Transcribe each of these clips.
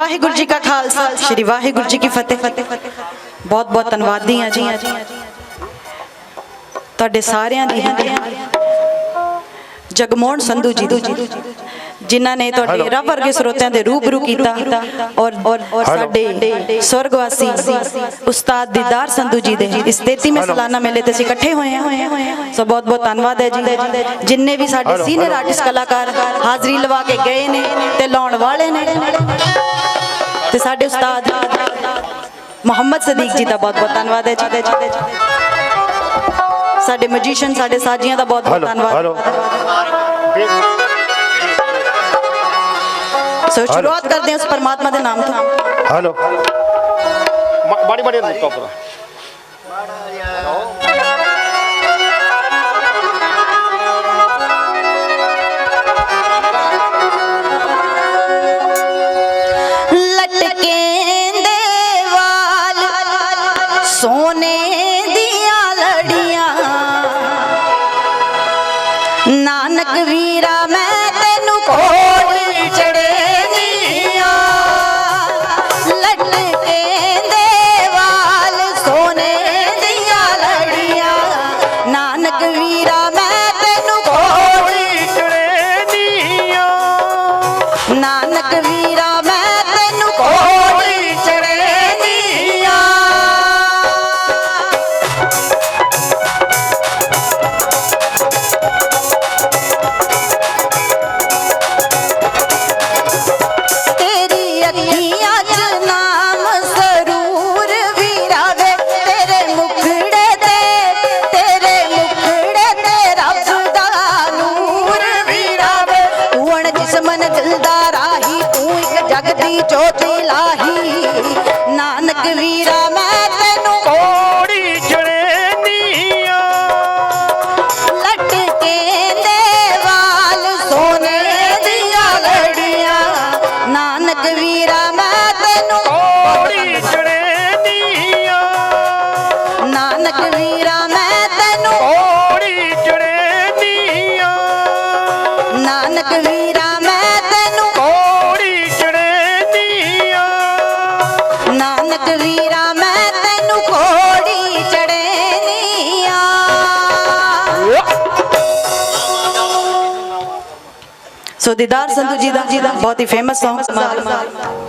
ਵਾਹਿਗੁਰੂ ਜੀ ਕਾ ਖਾਲਸਾ ਸ੍ਰੀ ਵਾਹਿਗੁਰੂ ਜੀ ਕੀ ਫਤਿਹ। ਬਹੁਤ ਬਹੁਤ ਧੰਨਵਾਦੀ ਆ ਜੀ। ਤੁਹਾਡੇ ਸਾਰਿਆਂ ਦੀ। ਜਗਮੋਹਨ ਸੰਧੂ ਜੀ ਜਿਨ੍ਹਾਂ ਨੇ ਤੁਹਾਡੇ ਰੱਬ ਵਰਗੇ ਸਰੋਤਿਆਂ ਦੇ ਰੂਬਰੂ ਕੀਤਾ ਔਰ ਸਾਡੇ ਸਵਰਗਵਾਸੀ ਉਸਤਾਦ ਦੀਦਾਰ ਸੰਧੂ ਜੀ ਦੇ ਇਸ 33ਵੇਂ ਸਾਲਾਨਾ ਮੇਲੇ ਤੇ ਅਸੀਂ ਇਕੱਠੇ ਹੋਏ ਹਾਂ। ਸੋ ਬਹੁਤ ਬਹੁਤ ਧੰਨਵਾਦ ਹੈ ਜੀ। ਜਿੰਨੇ ਵੀ ਸਾਡੇ ਸੀਨੀਅਰ ਆਰਟਿਸਟ ਕਲਾਕਾਰ ਹਾਜ਼ਰੀ ਲਵਾ ਕੇ ਗਏ ਨੇ ਤੇ ਲਾਉਣ ਵਾਲੇ ਨੇ। ਤੇ ਸਾਡੇ ਉਸਤਾਦ ਮੁਹੰਮਦ ਸਦੀਕ ਜੀ ਦਾ ਬਹੁਤ ਬਹੁਤ ਧੰਨਵਾਦ ਹੈ ਜੀ। ਸਾਡੇ ਮੈਜੀਸ਼ੀਅਨ ਸਾਡੇ ਸਾਜੀਆਂ ਦਾ ਬਹੁਤ ਬਹੁਤ ਧੰਨਵਾਦ। ਹਲੋ ਸੋ ਸ਼ੁਰੂਆਤ ਕਰਦੇ ਹਾਂ ਉਸ ਪਰਮਾਤਮਾ ਦੇ ਨਾਮ ਤੋਂ। ਹਲੋ ਬਾੜੀ ਨਾਨਕ ਵੀਰਾ ਮੈਂ ਤੈਨੂੰ ਕੋੜੀ ਚੜੇਨੀਆਂ ਨਾਨਕ ਵੀਰਾ ਮੈਂ ਤੈਨੂੰ ਕੋੜੀ ਚੜੇਨੀਆਂ ਸੋ ਦੀਦਾਰ ਸੰਧੂ ਜੀ ਦਾ ਬਹੁਤ ਹੀ ਫੇਮਸ Song ਉੱਠਦੀ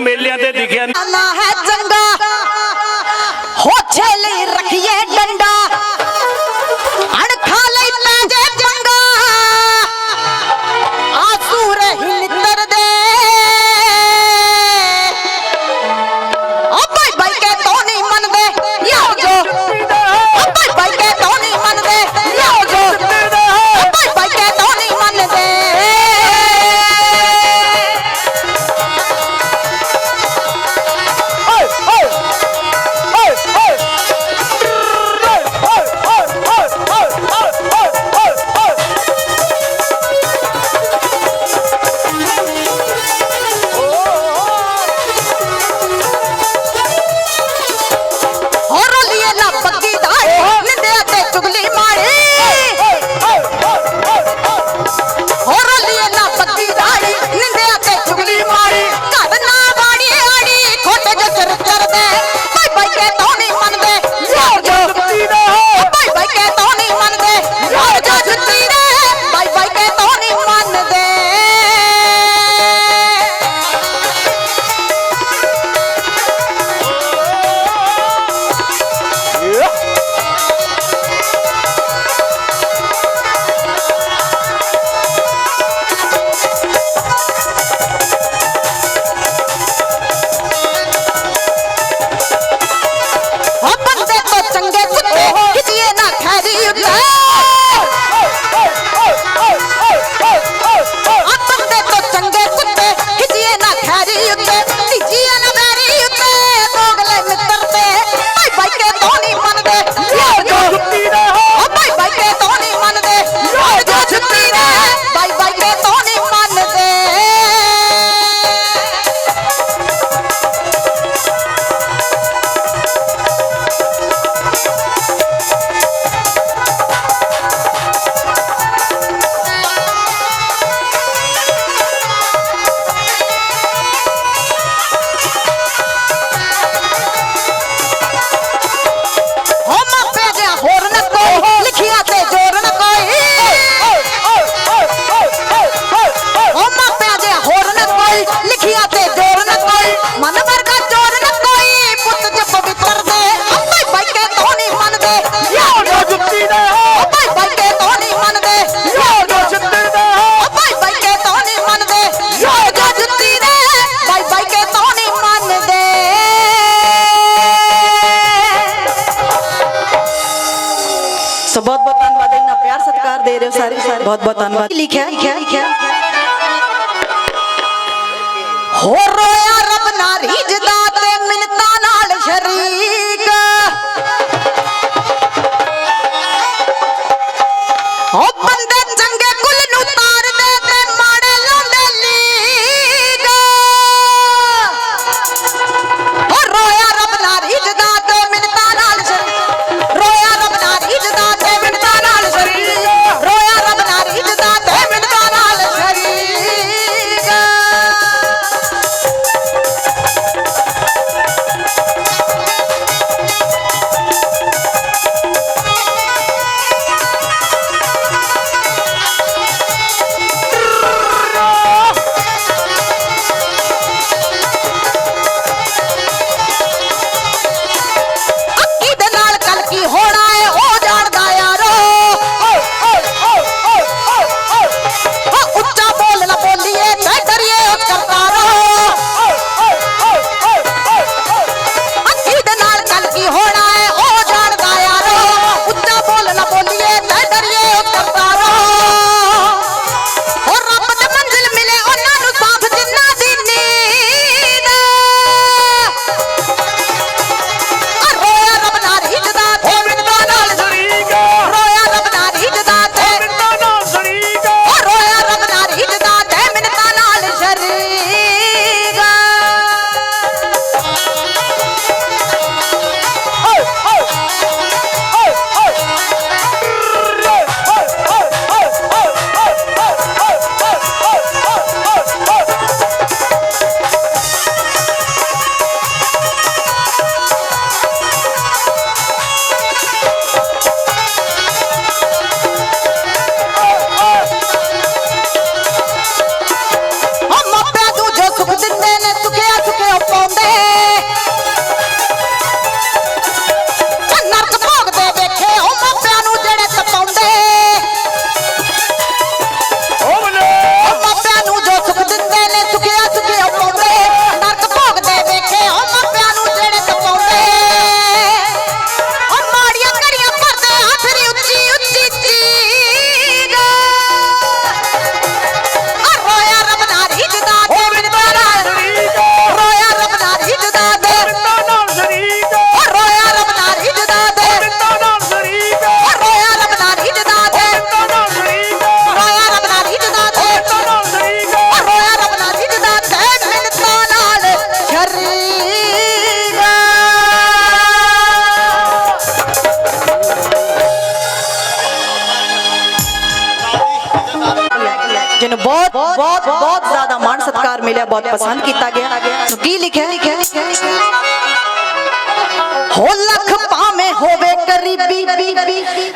ਮੇਲਿਆਂ ਤੇ ਦਿਖਿਆ ਅੱਲਾ ਹੈ ਚੰਗਾ। ਹੋਛੇ ਲਈ ਰੱਖੀਏ ਨੇ ਨਾ ਪੱਗੀ ਦਾੜੀ ਨਿੰਦੇ ਤੇ ਚੁਗਲੀ ਮਾਰੀ ਹੋ ਰਲੀਏ ਨਾ ਪੱਗੀ ਦਾੜੀ ਨਿੰਦੇ ਤੇ ਚੁਗਲੀ ਮਾਰੀ ਘਰ ਨਾ ਬਾੜੀ ਆੜੀ ਖੋਟੇ ਜਸਰ ਕਰਦੇ ਭਾਈ ਭਾਈ ਕੇ ਤੋਂ ਨਹੀਂ ਮੰਨਦੇ ਯਾਰ ਜੋ ਜੁੱਤੀ ਦਾ ਭਾਈ ਭਾਈ ਕੇ ਤੋਂ ਨਹੀਂ ਮੰਨਦੇ ਯਾਰ ਜੋ ਜੁੱਤੀ ਦਾ बहुत बहुत धन्यवाद लिखा मिले बहुत पसंद किया गया। की लिखे लिखे हो। लख पावे होवे करीबी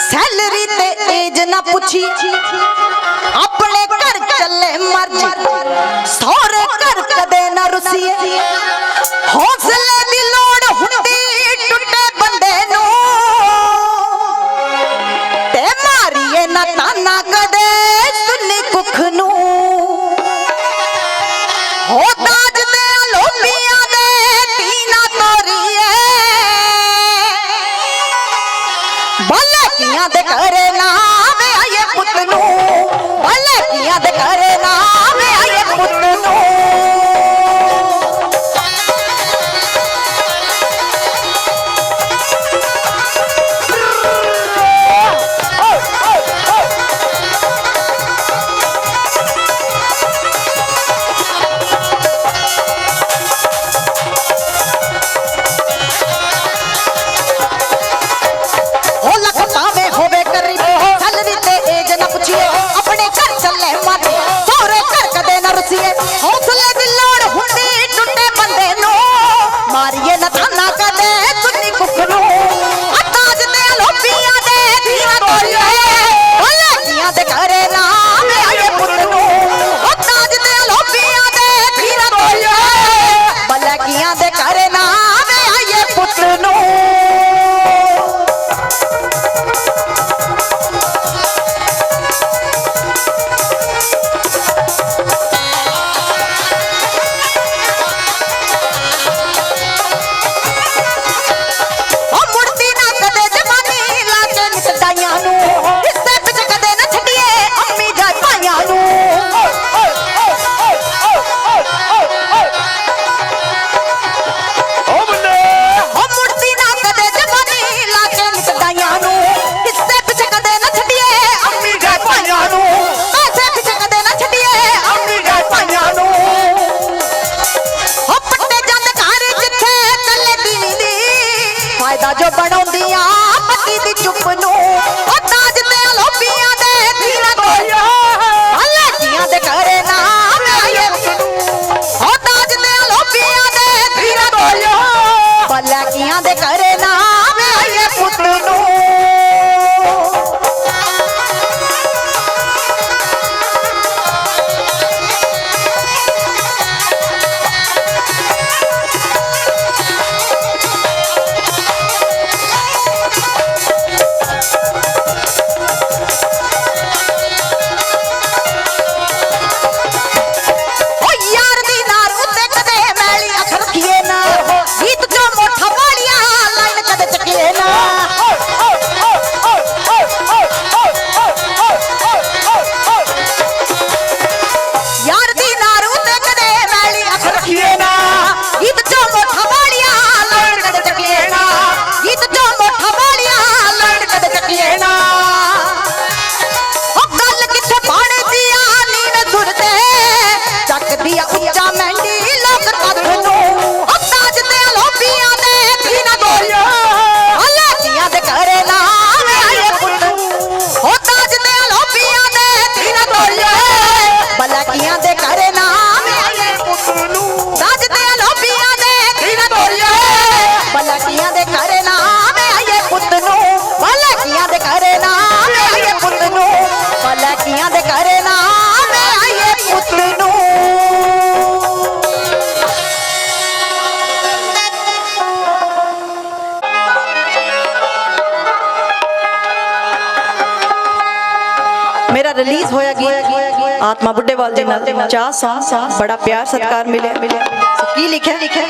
सैलरी ते एज ना पूछी। अपने घर चले मर्ज़ी। सौरे घर कदे ना रुसिए। ਭਲਕੀਆਂ ਦੇ ਘਰੇ ਨਾ ਵੇ ਆਏ ਪੁੱਤ ਨੂੰ। ਭਲਕੀਆਂ ਦੇ ਘਰੇ ਨਾ ਵੇ ਆਏ ਪੁੱਤ ਨੂੰ। ਆਤਮਾ ਬੁੱਢੇ ਬੁੱਢੇਵਾਲ ਜੀ ਨਾਲ ਚਾਹ ਸਾਹ ਬੜਾ ਪਿਆਰ ਸਤਿਕਾਰ ਮਿਲਿਆ। ਕੀ ਲਿਖਿਆ ਲਿਖਿਆ?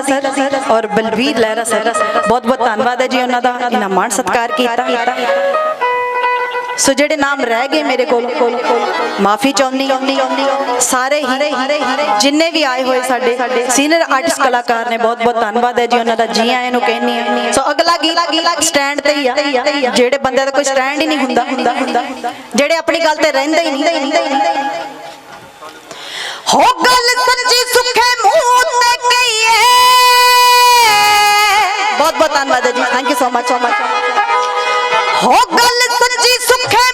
ਜਸਵੰਤ ਸਰ ਔਰ ਬਲਵੀਰ ਲਹਿਰਾ ਸਰ, ਬਹੁਤ ਬਹੁਤ ਧੰਨਵਾਦ ਹੈ ਜੀ ਉਹਨਾਂ ਦਾ, ਇਹਨਾਂ ਮਾਣ ਸਤਿਕਾਰ ਕੀਤਾ। ਸੋ ਜਿਹੜੇ ਨਾਮ ਰਹਿ ਗਏ ਮੇਰੇ ਕੋਲ, ਮਾਫੀ ਚਾਹੁੰਦੀ ਸਾਰੇ ਹੀ, ਜਿੰਨੇ ਵੀ ਆਏ ਹੋਏ ਸਾਡੇ ਸੀਨੀਅਰ ਆਰਟਿਸਟ ਕਲਾਕਾਰ ਨੇ, ਬਹੁਤ ਬਹੁਤ ਧੰਨਵਾਦ ਹੈ ਜੀ ਉਹਨਾਂ ਦਾ, ਜੀ ਆਇਆਂ ਨੂੰ ਕਹਿੰਨੀ ਆ ਸੋ ਅਗਲਾ ਗੀਤ ਸਟੈਂਡ ਤੇ ਹੀ ਆ। ਜਿਹੜੇ ਬੰਦੇ ਦਾ ਕੋਈ ਸਟੈਂਡ ਹੀ ਨਹੀਂ ਹੁੰਦਾ ਹੁੰਦਾ, ਜਿਹੜੇ ਆਪਣੀ ਗੱਲ ਤੇ ਰਹਿੰਦੇ ਹੀ ਨਹੀਂ। ਹੋ ਗੱਲ ਸੱਚੀ ਸੁਖੇ ਮੂੰਹ ਤੇ ਕਹੀਏ ਧੰਨਵਾਦ ਹੈ ਜੀ। Thank you so much so much ਹੋ ਗੱਲ ਸੱਚੀ ਸੁਖੇ